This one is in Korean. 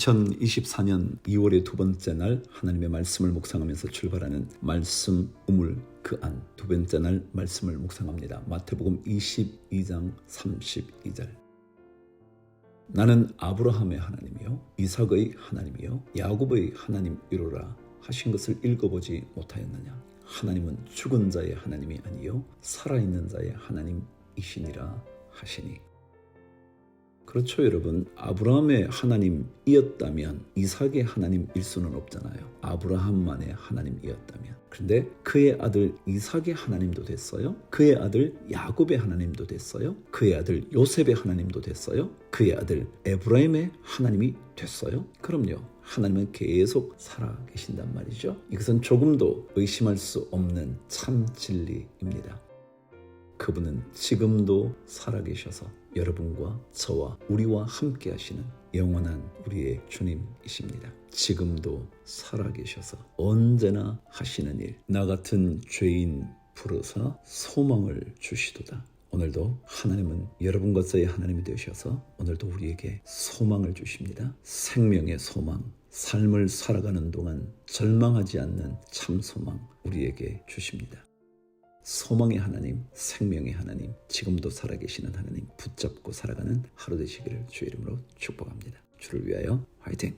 2024년 2월의 두 번째 날 하나님의 말씀을 묵상하면서 출발하는 말씀 우물 그 안 두 번째 날 말씀을 묵상합니다. 마태복음 22장 32절. 나는 아브라함의 하나님이요 이삭의 하나님이요 야곱의 하나님이로라 하신 것을 읽어보지 못하였느냐? 하나님은 죽은 자의 하나님이 아니요 살아있는 자의 하나님이시니라 하시니 그렇죠, 여러분. 아브라함의 하나님이었다면 이삭의 하나님일 수는 없잖아요. 아브라함만의 하나님이었다면. 그런데 그의 아들 이삭의 하나님도 됐어요. 그의 아들 야곱의 하나님도 됐어요. 그의 아들 요셉의 하나님도 됐어요. 그의 아들 에브라임의 하나님이 됐어요. 그럼요. 하나님은 계속 살아 계신단 말이죠. 이것은 조금도 의심할 수 없는 참 진리입니다. 그분은 지금도 살아계셔서 여러분과 저와 우리와 함께 하시는 영원한 우리의 주님이십니다. 지금도 살아계셔서 언제나 하시는 일, 나 같은 죄인 부르사 소망을 주시도다. 오늘도 하나님은 여러분과 저의 하나님이 되셔서 오늘도 우리에게 소망을 주십니다. 생명의 소망, 삶을 살아가는 동안 절망하지 않는 참 소망 우리에게 주십니다. 소망의 하나님, 생명의 하나님, 지금도 살아계시는 하나님 붙잡고 살아가는 하루 되시기를 주의 이름으로 축복합니다. 주를 위하여 화이팅!